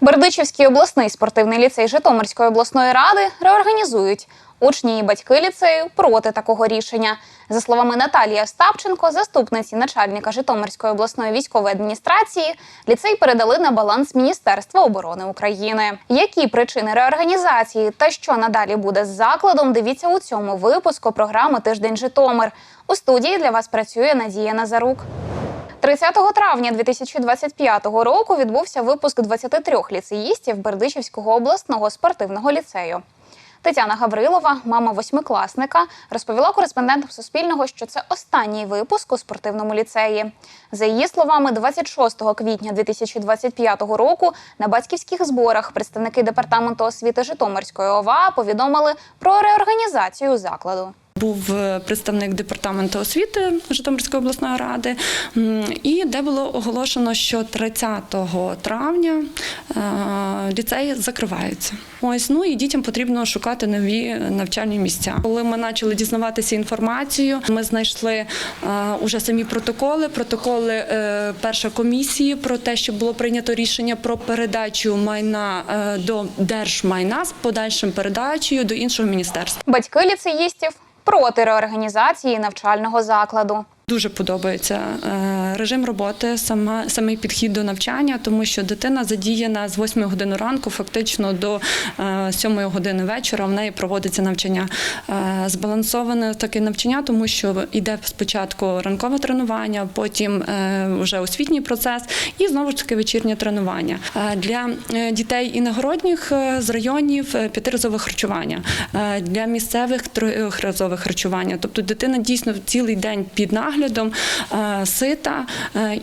Бердичівський обласний спортивний ліцей Житомирської обласної ради реорганізують. Учні і батьки ліцею проти такого рішення. За словами Наталії Остапченко, заступниці начальника Житомирської обласної військової адміністрації, ліцей передали на баланс Міністерства оборони України. Які причини реорганізації та що надалі буде з закладом? Дивіться у цьому випуску програми Тиждень Житомир. У студії для вас працює Надія Назарук. 30 травня 2025 року відбувся випуск 23 ліцеїстів Бердичівського обласного спортивного ліцею. Тетяна Гаврилова, мама восьмикласника, розповіла кореспондентам Суспільного, що це останній випуск у спортивному ліцеї. За її словами, 26 квітня 2025 року на батьківських зборах представники департаменту освіти Житомирської ОВА повідомили про реорганізацію закладу. Був е, представник департаменту освіти Житомирської обласної ради, і де було оголошено, що 30 травня е, ліцеї закриваються. Ось ну і дітям потрібно шукати нові навчальні місця. Коли ми почали дізнаватися інформацію, ми знайшли е, уже самі протоколи. Протоколи першої комісії про те, що було прийнято рішення про передачу майна до держмайна з подальшим передачею до іншого міністерства. Батьки ліцеїстів проти реорганізації навчального закладу. Дуже подобається е, режим роботи, сама самий підхід до навчання, тому що дитина задіяна з 8 години ранку, фактично до е, 7 години вечора. В неї проводиться навчання. Е, Збалансоване таке навчання, тому що йде спочатку ранкове тренування, потім е, вже освітній процес, і знову ж таки вечірнє тренування Е, для е, дітей іногородніх е, з районів е, п'ятиразове харчування Е, для місцевих трьохразове харчування. Тобто дитина дійсно цілий день під наглядом е, сита е,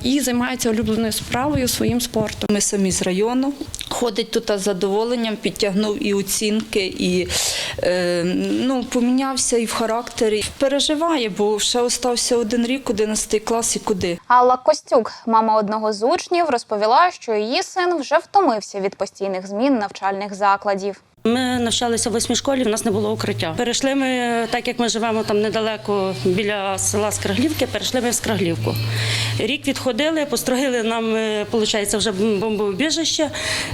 і займається улюбленою справою своїм спортом. Ми самі з району. Ходить тут з задоволенням, підтягнув і оцінки, і е, ну, помінявся і в характері. Переживає, бо ще остався один рік, 11 клас і куди. Алла Костюк, мама одного з учнів, розповіла, що її син вже втомився від постійних змін навчальних закладів. Ми навчалися в восьмій школі, в нас не було укриття. Перейшли ми, так як ми живемо там недалеко біля села Скраглівки, перейшли ми в Скраглівку. Рік відходили, построгили нам, виходить, вже бомбоубіжище.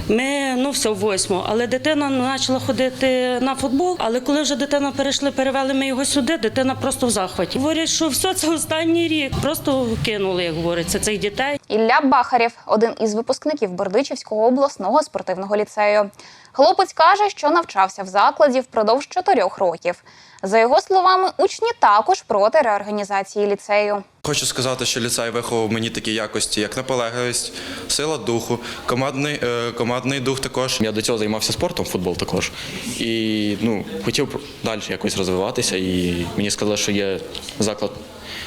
Ми ну все в восьму. Але дитина почала ходити на футбол. Але коли вже дитина перейшли, перевели ми його сюди, дитина просто в захваті. Говорять, що все це останній рік. Просто кинули, як говориться, цих дітей. Ілля Бахарєв – один із випускників Бердичівського обласного спортивного ліцею. Хлопець каже, що навчався в закладі впродовж чотирьох років. За його словами, учні також проти реорганізації ліцею. Хочу сказати, що ліцей виховав мені такі якості, як наполегливість, сила духу, командний, е, командний дух також. Я до цього займався спортом, футбол також. І ну, хотів далі якось розвиватися. І мені сказали, що є заклад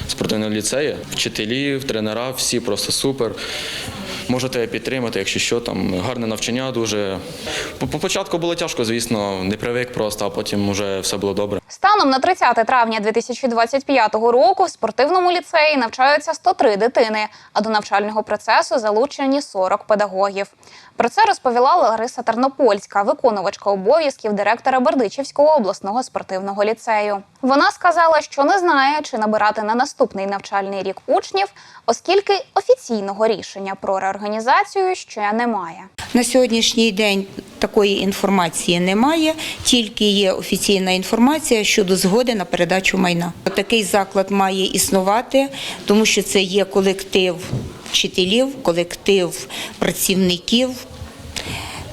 спортивного ліцею, вчителі, тренера, всі просто супер. Можете підтримати, якщо що, там гарне навчання дуже. По по початку було тяжко, звісно, не привик просто, а потім вже все було добре. Станом на 30 травня 2025 року в спортивному ліцеї навчаються 103 дитини, а до навчального процесу залучені 40 педагогів. Про це розповіла Лариса Тернопольська, виконувачка обов'язків директора Бердичівського обласного спортивного ліцею. Вона сказала, що не знає, чи набирати на наступний навчальний рік учнів, оскільки офіційного рішення про реорганізацію ще немає. На сьогоднішній день такої інформації немає, тільки є офіційна інформація щодо згоди на передачу майна. Такий заклад має існувати, тому що це є колектив вчителів, колектив працівників.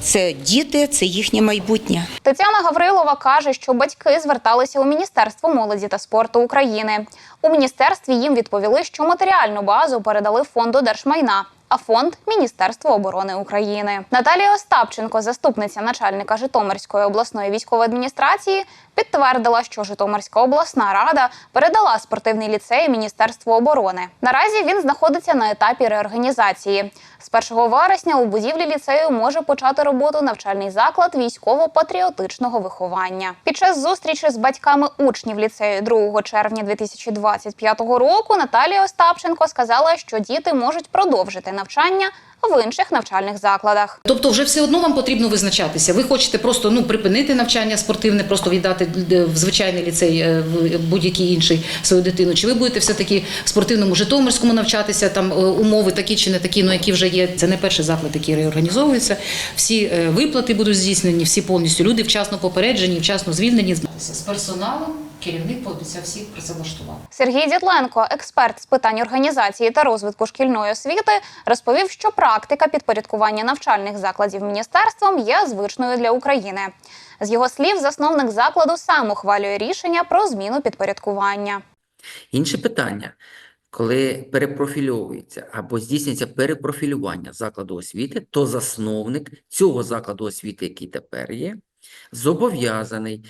Це діти, це їхнє майбутнє. Тетяна Гаврилова каже, що батьки зверталися у Міністерство молоді та спорту України. У міністерстві їм відповіли, що матеріальну базу передали фонду держмайна. А фонд Міністерства оборони України. Наталія Остапченко, заступниця начальника Житомирської обласної військової адміністрації, підтвердила, що Житомирська обласна рада передала спортивний ліцей Міністерству оборони. Наразі він знаходиться на етапі реорганізації. З 1 вересня у будівлі ліцею може почати роботу навчальний заклад військово-патріотичного виховання. Під час зустрічі з батьками учнів ліцею 2 червня 2025 року Наталія Остапченко сказала, що діти можуть продовжити навчання, в інших навчальних закладах. Тобто, вже все одно вам потрібно визначатися. Ви хочете просто ну припинити навчання спортивне, просто віддати в звичайний ліцей е, в будь-який інший свою дитину. Чи ви будете все таки в спортивному Житомирському навчатися? Там е, умови такі чи не такі, ну які вже є. Це не перший заклад, який реорганізовується. Всі е, виплати будуть здійснені, всі повністю люди вчасно попереджені, вчасно звільнені. З персоналом керівник пообіцяв всіх працевлаштувати. Сергій Дідленко, експерт з питань організації та розвитку шкільної освіти, розповів, що практика підпорядкування навчальних закладів міністерством є звичною для України. З його слів, засновник закладу сам ухвалює рішення про зміну підпорядкування. Інше питання, коли перепрофільовується або здійснюється перепрофілювання закладу освіти, то засновник цього закладу освіти, який тепер є, зобов'язаний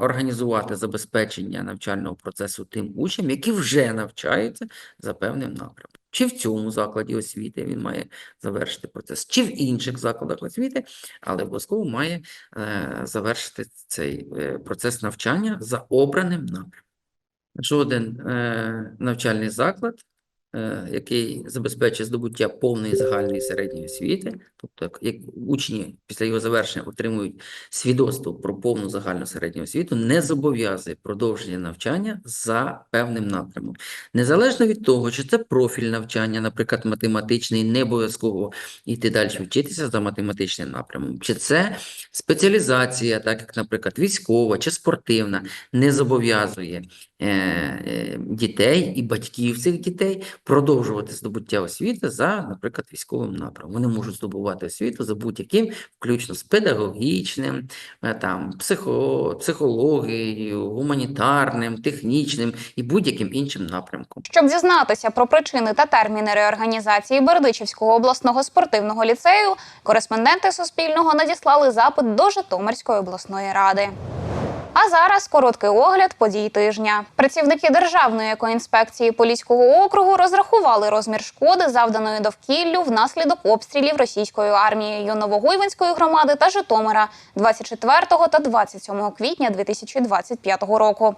організувати забезпечення навчального процесу тим учням, які вже навчаються за певним напрямком. Чи в цьому закладі освіти він має завершити процес, чи в інших закладах освіти, але обов'язково має е, завершити цей е, процес навчання за обраним напрямком. Жоден е, навчальний заклад, е, який забезпечує здобуття повної загальної середньої освіти, тобто як, учні після його завершення отримують свідоцтво про повну загальну середню освіту, не зобов'язує продовження навчання за певним напрямом. Незалежно від того, чи це профіль навчання, наприклад, математичний, не обов'язково йти далі вчитися за математичним напрямом, чи це спеціалізація, так як, наприклад, військова чи спортивна, не зобов'язує е, е, дітей і батьків цих дітей продовжувати здобуття освіти за, наприклад, військовим напрямом. Вони можуть здобувати освіту за будь-яким, включно з педагогічним, е, там, психо, психологією, гуманітарним, технічним і будь-яким іншим напрямком. Щоб дізнатися про причини та терміни реорганізації Бердичівського обласного спортивного ліцею, кореспонденти Суспільного надіслали запит до Житомирської обласної ради. А зараз короткий огляд подій тижня. Працівники Державної екоінспекції Поліського округу розрахували розмір шкоди, завданої довкіллю внаслідок обстрілів російською армією Новогуйвинської громади та Житомира 24 та 27 квітня 2025 року.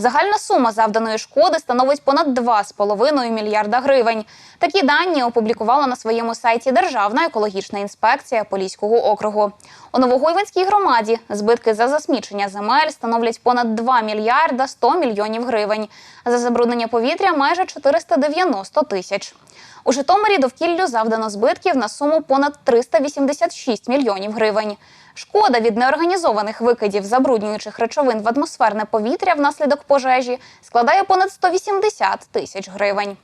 Загальна сума завданої шкоди становить понад 2,5 мільярда гривень. Такі дані опублікувала на своєму сайті Державна екологічна інспекція Поліського округу. У Новогойвинській громаді збитки за засмічення земель становлять понад 2 мільярда 100 мільйонів гривень. За забруднення повітря майже 490 тисяч. У Житомирі довкіллю завдано збитків на суму понад 386 мільйонів гривень. Шкода від неорганізованих викидів забруднюючих речовин в атмосферне повітря внаслідок пожежі складає понад 180 тисяч гривень.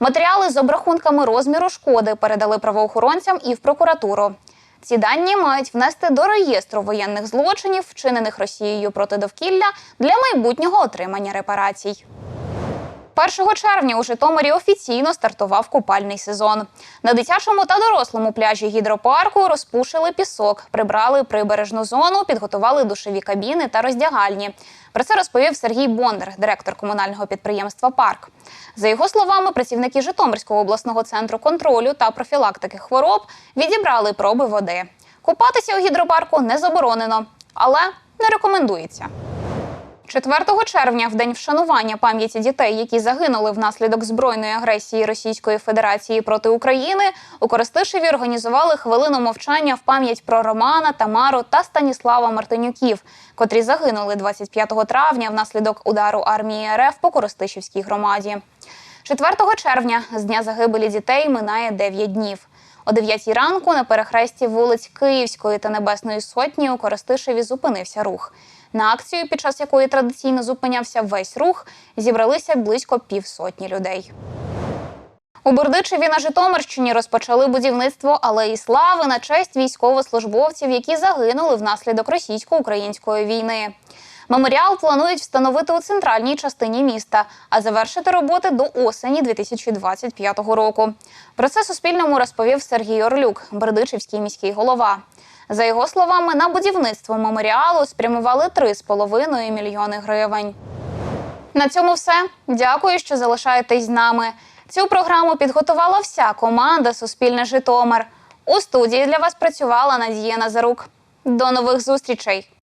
Матеріали з обрахунками розміру шкоди передали правоохоронцям і в прокуратуру. Ці дані мають внести до реєстру воєнних злочинів, вчинених Росією проти довкілля для майбутнього отримання репарацій. 1 червня у Житомирі офіційно стартував купальний сезон. На дитячому та дорослому пляжі гідропарку розпушили пісок, прибрали прибережну зону, підготували душові кабіни та роздягальні. Про це розповів Сергій Бондар, директор комунального підприємства Парк. За його словами, працівники Житомирського обласного центру контролю та профілактики хвороб відібрали проби води. Купатися у гідропарку не заборонено, але не рекомендується. 4 червня, в день вшанування пам'яті дітей, які загинули внаслідок збройної агресії Російської Федерації проти України, у Коростишеві організували хвилину мовчання в пам'ять про Романа, Тамару та Станіслава Мартинюків, котрі загинули 25 травня внаслідок удару армії РФ по Коростишівській громаді. 4 червня з дня загибелі дітей минає 9 днів. О 9 ранку на перехресті вулиць Київської та Небесної Сотні у Коростишеві зупинився рух. На акцію, під час якої традиційно зупинявся весь рух, зібралися близько півсотні людей. У Бердичеві на Житомирщині розпочали будівництво алеї слави на честь військовослужбовців, які загинули внаслідок російсько-української війни. Меморіал планують встановити у центральній частині міста, а завершити роботи до осені 2025 року. Про це Суспільному розповів Сергій Орлюк, Бердичівський міський голова. За його словами, на будівництво меморіалу спрямували 3,5 мільйони гривень. На цьому все. Дякую, що залишаєтесь з нами. Цю програму підготувала вся команда Суспільне Житомир. У студії для вас працювала Надія Назарук. До нових зустрічей!